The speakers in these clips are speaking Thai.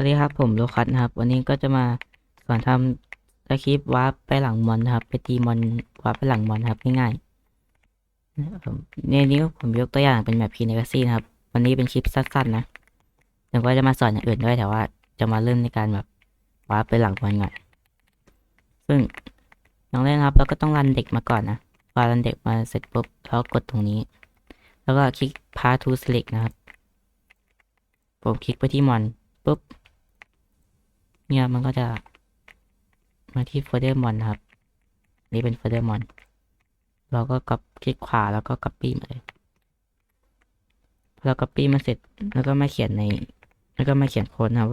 วัสดีครับผมโลคัสนะครับ วันนี้ก็จะมาสอนทำสคริปต์วาร์ปไปหลังมอนนะครับ ไปตีมอนวาร์ปไปหลังมอนครับง่ายๆในนี้ผมยกตัวอย่างเป็นแบบพีเนกซี่นะครับ วันนี้เป็นคลิปสั้นๆนะเดี๋ยวก็จะมาสอนอย่างอื่นด้วยแต่ว่าจะมาเริ่มในการแบบวาร์ปไปหลังมอนก่อนซึ่งน้องเล่นะครับ เราก็ต้องรันเด็กมาก่อนนะพอรันเด็กมาเสร็จปุ๊บแล้วกดตรงนี้ แล้วก็คลิก Path to Select นะครับ ผมคลิกไปที่มอนปุ๊บ เนี่ยมันก็จะมาที่โฟลเดอร์มอนครับ นี่เป็นโฟลเดอร์มอนเราก็กับคลิกขวาแล้วก็ copy มาเลยพอเรา copy มาเสร็จแล้วก็มาเขียนใน แล้วก็มาเขียนโค้ดนะครับ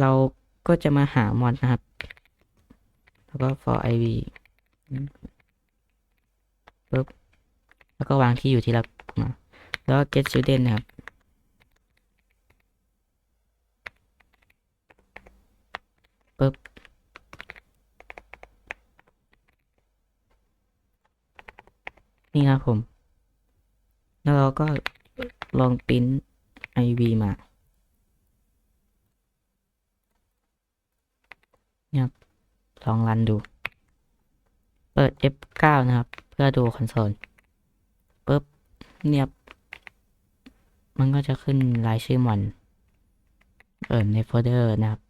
เราก็จะมาหามอนนะครับ แล้วก็ for iv ปุ๊บแล้วก็วางที่อยู่ที่เรามาแล้วก็ get student นะครับ นี่ครับผม แล้วเราก็ลองปริ้น iv มาเนี่ยลองรันดู เปิด F9 นะครับ เพื่อดูคอนโซลปุ๊บเนี่ยมันก็จะขึ้นรายชื่อมอนเออในโฟลเดอร์นะครับ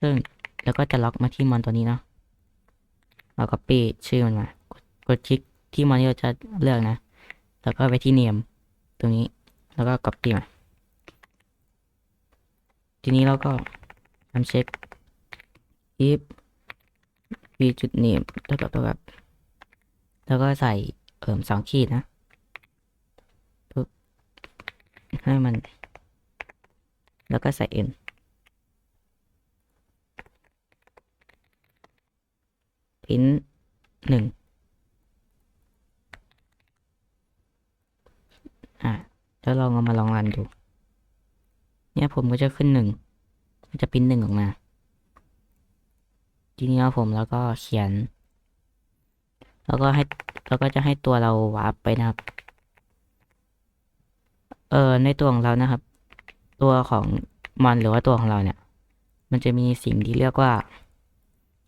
ซึ่งแล้วก็จะล็อกมาที่มอนตัวนี้เนาะเราก็ปี้ชื่อมันมากดคลิก ที่มอนที่เราจะเลือกนะ แล้วก็ไปที่เนียมตรงนี้ แล้วก็กดปี้มาทีนี้เราก็ทำเช็ค if v จุด name เท่ากับเท่ากับ แล้วก็ใส่เอิ่มสองขีดนะปุ๊บให้มัน แล้วก็ใส่ n พินหนึ่ง อ่ะแล้วลองเอามาลองรันดู เนี่ยผมก็จะขึ้นหนึ่งมันจะพิมพ์หนึ่งออกมา ทีนี้ผมแล้วก็เขียน แล้วก็ให้แล้วก็จะให้ตัวเราวาร์ปไปนะครับ เออในตัวของเรานะครับ ตัวของมันหรือว่าตัวของเราเนี่ย มันจะมีสิ่งที่เรียกว่า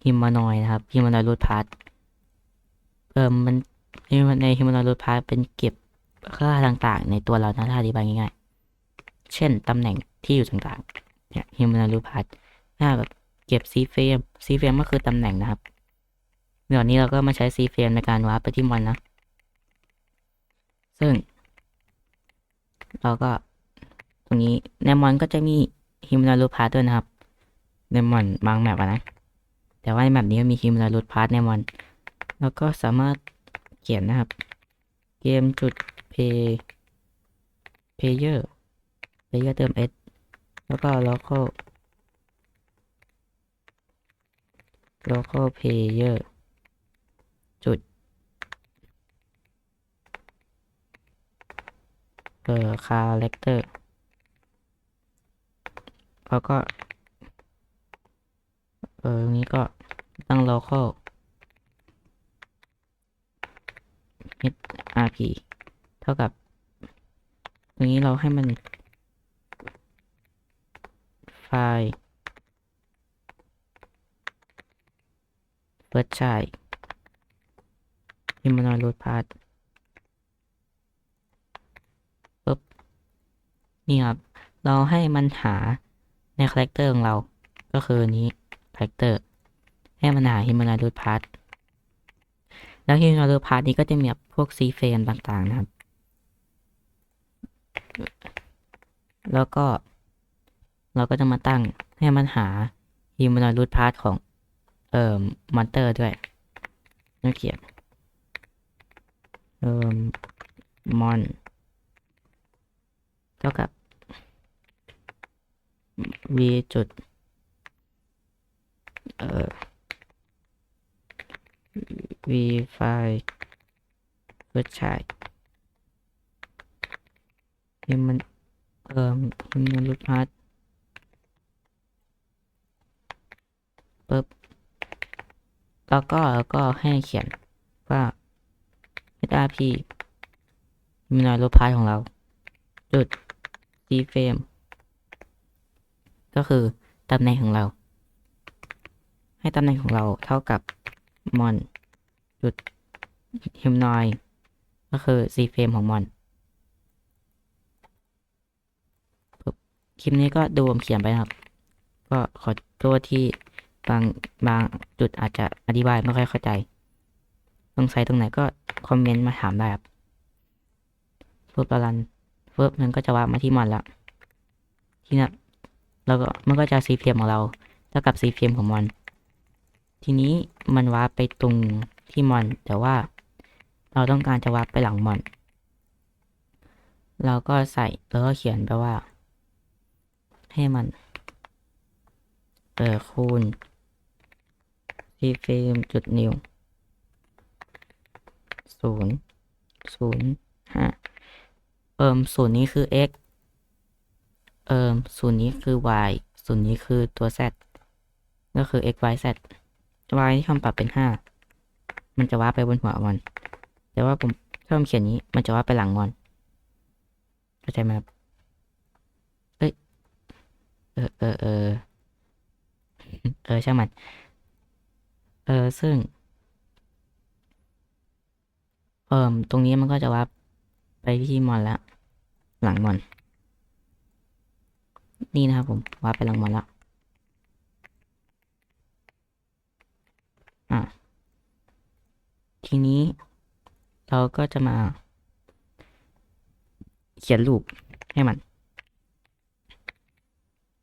ฮิมานอยนะครับฮิมานอยรูทพาร์ทเออมันในในฮิมานอยรูทพาร์ทเป็นเก็บ ค่าต่างๆ ในตัวเรานะถ้าอธิบายง่ายๆ เช่นตำแหน่งที่อยู่ต่างๆ เนี่ยฮิมนอยรูพาร์ทถ้าแบบเก็บซีเฟรมซีเฟรมก็คือตำแหน่งนะครับเดี๋ยวนี้เราก็มาใช้ซีเฟรมในการวาร์ปไปที่มอนนะ ซึ่ง เราก็ตรงนี้ในมอนก็จะมีฮิมนอยรูพาร์ทด้วยนะครับ ในมอนบางแมปนะ แต่ว่าในแบบนี้มีคิมลารูพาร์ทแน่นอน แล้วก็สามารถเขียนนะครับ เกมจุด play player player เติม s แล้วก็ local local player จุด เอ่อ character แล้วก็ เออตรงนี้ก็ตั้ง local rp เท่ากับ ตรงนี้เราให้มันไฟล์ first child humanoid root path ปุ๊บ นี่ครับ เราให้มันหาในคาแรคเตอร์ของเรา ก็คือนี้คาแรคเตอร์ ให้มันหาฮิม a นาดูพาร์ท แล้วฮิม a นาดูพาร์ทนี้ก็จะมีแบบพวกซีเฟรมต่างๆนะครับ แล้วก็ เราก็จะมาตั้งให้มันหาฮิม a นาดูทพาร์ทของ เอ่อมอนเตอร์ด้วยนักเขียนเอ่อมอนเท่ากับ v จุดเอ่อ v ไฟล์เพื่อใช้ที่มันเอ่อมันรูทพาร์ทปึ๊บแล้วก็แล้วก็ให้เขียนว่า hrp มีหน่วยรูทพาร์ทของเรา จุด c frame ก็คือตำแหน่งของเรา ให้ตำแหน่งของเราเท่ากับมอน จุดฮิมนอยก็คือ c frame ของมอนคลิปนี้ก็ดูผมเขียนไปนะครับ ก็ขอโทษที่บางบางจุดอาจจะอธิบายไม่ค่อยเข้าใจสงสัยตรงไหนก็คอมเมนต์มาถามได้ครับปึ๊บเรารันปึ๊บมันก็จะวาร์ปมาที่มอนล้วทีนี้เราก็มันก็จะ c frame ของเราเท่ากับ c frame ของมอนทีนี้มันวาร์ปไปตรง ที่มอน แต่ว่าเราต้องการจะวาร์ปไปหลังมอน เราก็ใส่แล้วก็เขียนไปว่า ให้มันเออคูณ c frame จุดนิวศูนย์ศูนย์ห้าเอิมศูนย์นี้คือ x เอิมศูนย์นี้คือ y ศูนย์นี้คือตัว z ก็คือ x y z y ที่คำปรับเป็นห้า มันจะว่าไปบนหัวมันแต่ว่าผมถ้าผมเขียนนี้ มันจะว่าไปหลังมันเข้าใจไหมครับเอ้ย เออเออเออเออช่างมัน เออซึ่ง เอ่มตรงนี้มันก็จะว่าไปที่มอนแล้ว หลังมอน นี่นะครับผมว่าไปหลังมอนแล้ว อะ ทีนี้ เราก็จะมา เขียนรูปให้มัน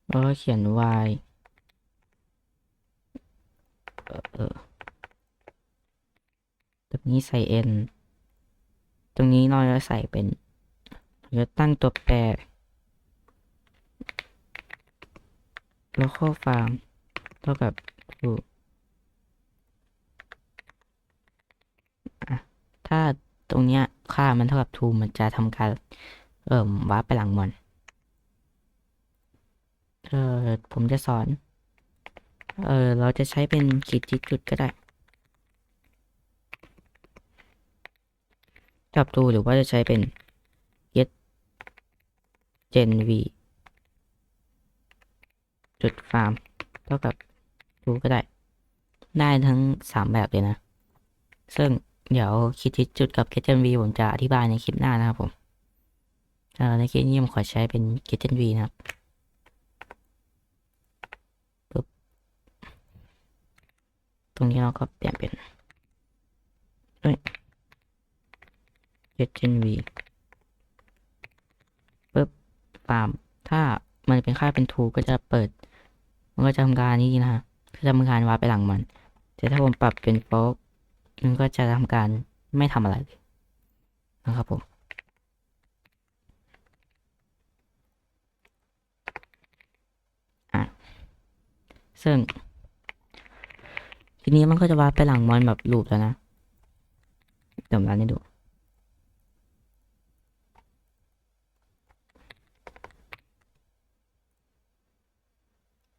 แล้วก็เขียน y เออตรงนี้ใส่ n ตรงนี้เราจะใส่เป็นเราจะตั้งตัวแปร local farm เท่ากับรูปอะ ถ้าตรงเนี้ยค่ามันเท่ากับ2มันจะทำการ เอิ่มวาร์ปไปหลังมันเออผมจะสอน เออเราจะใช้เป็นขีดจุดก็ได้จับตูหรือว่าจะใช้เป็น get gen v จุดฟาร์มเท่ากับตูก็ได้ ได้ทั้งสามแบบเลยนะ ซึ่ง เดี๋ยวคิดที่จุดกับ get gen v ผมจะอธิบายในคลิปหน้านะครับผมในคลิปนี้ผมขอใช้เป็น get gen v นะครับปึ๊บตรงนี้เราก็เปลี่ยนเป็นเอ้ย get gen v ปึ๊บฟาม ถ้ามันเป็นค่าเป็น true ก็จะเปิด มันก็จะทำการนี้นะฮะก็จะทำการวาร์ปไปหลังมัน แต่ถ้าผมปรับเป็น false มันก็จะทำการไม่ทำอะไรนะครับผมอะซึ่ง ทีนี้มันก็จะวาร์ปไปหลังมอนแบบลูปแล้วนะ เดี๋ยวมรันให้ดู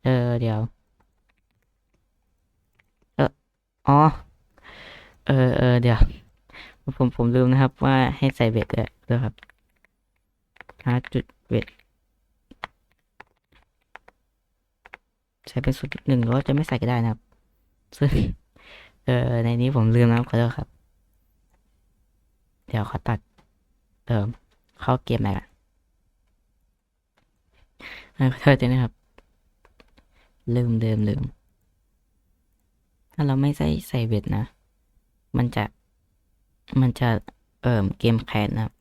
เออเดี๋ยว เออ อ๋อ เออเออเดี๋ยว ผมผมลืมนะครับว่าให้ใส่เบ็ดด้วยด้วยครับหาจุดเบ็ดใช้เป็นสุดหนึ่งหรือว่าจะไม่ใส่ก็ได้นะครับซึ่งเออในนี้ผมลืมนะครับขอโทษครับ เดี๋ยวขอตัดเติมเข้าเกมใหม่ก่อนเออขอโทษด้วยนะครับ ลืมลืมลืมถ้าเราไม่ใส่ใส่เบ็ดนะ มันจะ มันจะ เอ่มเกมแคสนะครับ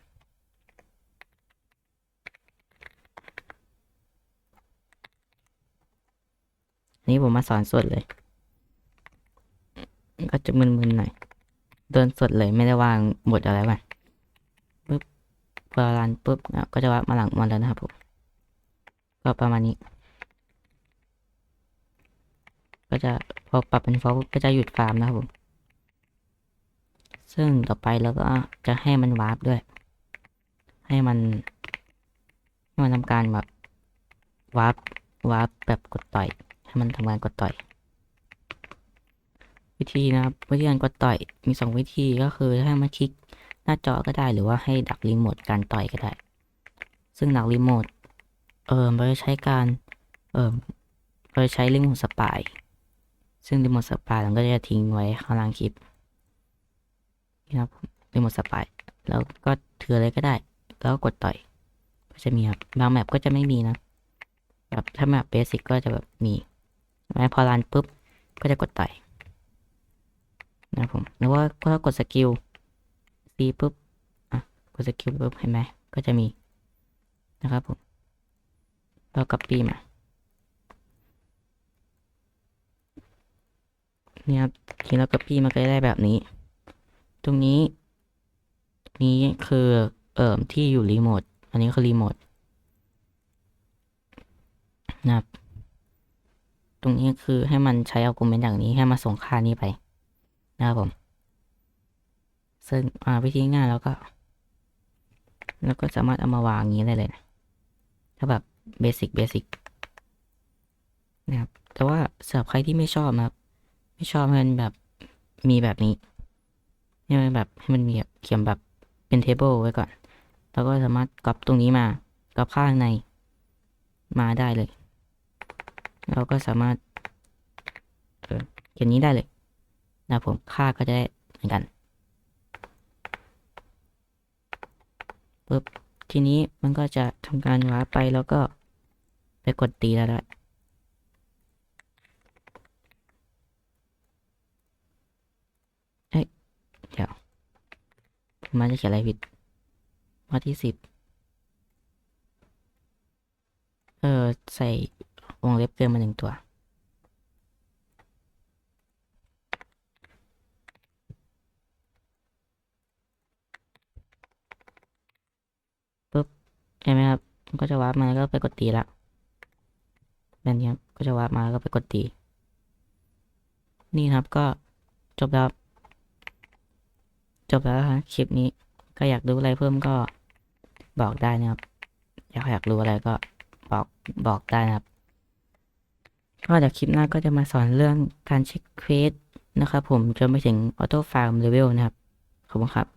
นนี้ผมมาสอนสดเลย ก็จะมึนๆหน่อยเดินสดเลยไม่ได้วางบทอะไรไว้ปุ๊บพอรันปุ๊บนะก็จะว่ามาหลังมันแล้วนะครับผมก็ประมาณนี้ ก็จะพอปรับเป็นฟอลก็จะหยุดฟาร์มนะครับผม ซึ่งต่อไปเราก็จะให้มันวาร์ปด้วย ให้มัน ให้มันทำการแบบวาร์ปวาร์ปแบบกดต่อย ให้มันทำการกดต่อย วิธีนะครับวิธีการกดต่อยมีสองวิธีก็คือให้มันคลิกหน้าจอก็ได้หรือว่าให้ดักรีโมทการต่อยก็ได้ ซึ่งดักรีโมทเออมันจะใช้การเออเราใช้รีโมทสปายซึ่งรีโมทสปายเราก็จะทิ้งไว้ข้างล่างคลิป นี่ครับรีโมทสปายแล้วก็ถืออะไรก็ได้ แล้วกดต่อย ก็จะมีครับ บางแมปก็จะไม่มีนะแบบถ้าแมปเบสิกก็จะแบบมีแม้พอรันปุ๊บ ก็จะกดต่อยนะครับผมหรือว่าถ้ากดสกิลซีปุ๊บ อะ กดสกิลปุ๊บเห็นไหมก็จะมีนะครับผมเรากับปีมาเนี่ยครับทีเรากับปีมันก็ได้แบบนี้ ตรงนี้นี้คือเอ่อที่อยู่รีโมท อันนี้คือรีโมทนะครับ ตรงนี้คือให้มันใช้อากูเมนต์อย่างนี้ให้มาส่งค่านี้ไป นะครับผม ซึ่งอ่าวิธีง่ายแล้วก็ แล้วก็สามารถเอามาวางอย่างนี้ได้เลยนะถ้าแบบเบสิกเบสิกนะครับ แต่ว่าสำหรับใครที่ไม่ชอบนะครับ ไม่ชอบมันแบบมีแบบนี้ ให้มันแบบให้มันมีแบบเขียนแบบเป็นเทเบิลไว้ก่อน แล้วก็สามารถกรอบตรงนี้มากรอบข้างในมาได้เลย เราก็สามารถเเขียนนี้ได้เลยนะผมค่าก็จะได้เหมือนกันปุ๊บทีนี้มันก็จะทำการวาร์ปไปแล้วก็ไปกดตีแล้วด้วยเอ้ยเดี๋ยวผ มาจะเขียนอะไรผิดข้อที่สิบเออ ใส่วงเล็บเกินมาหนึ่งตัว ปุ๊บ ใช่ไหมครับ ก็จะวาร์ปมาแล้วก็ไปกดตีละแบบนี้ครับ ก็จะวาร์ปมาแล้วก็ไปกดตี นี่ครับก็จบแล้ว จบแล้วครับคลิปนี้ก็อยากรู้อะไรเพิ่มก็บอกได้นะครับ อยากอยากรู้อะไรก็บอกบอกได้นะครับก็เดี๋ยวคลิปหน้าก็จะมาสอนเรื่องการเช็คเควสนะครับผมจนไปถึงออโต้ฟาร์มเลเวลนะครับ ขอบคุณครับ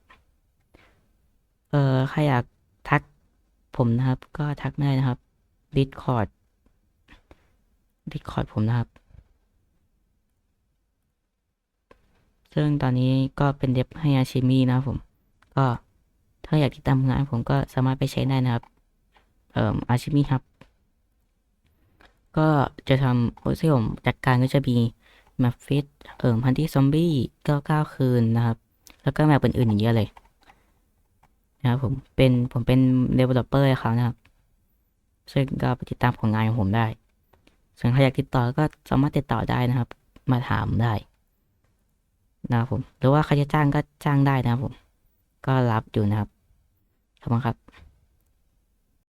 เออใครอยากทักผมนะครับ ก็ทักได้นะครับ Discord Discord ผมนะครับ ซึ่งตอนนี้ก็เป็นเดฟให้อาชิมินะครับผม ก็ถ้าอยากติดตามงานผมก็สามารถไปใช้ได้นะครับ เอ่ออาชิมิครับ ก็จะทำโปรที่ผมจัดการก็จะมีแมปฟิตเอ่อพันที่ซอมบี้เก้าเก้าคืนนะครับ แล้วก็แมปอื่นๆอีกเยอะเลยนะครับผมเป็นผมเป็น developer ให้เขานะครับ ซึ่งก็ไปติดตามผลงานของผมได้ส่วนใครอยากติดต่อก็สามารถติดต่อได้นะครับ มาถามได้ นะครับผม หรือว่าใครจะจ้างก็จ้างได้นะครับผม ก็รับอยู่นะครับขอบคุณครับ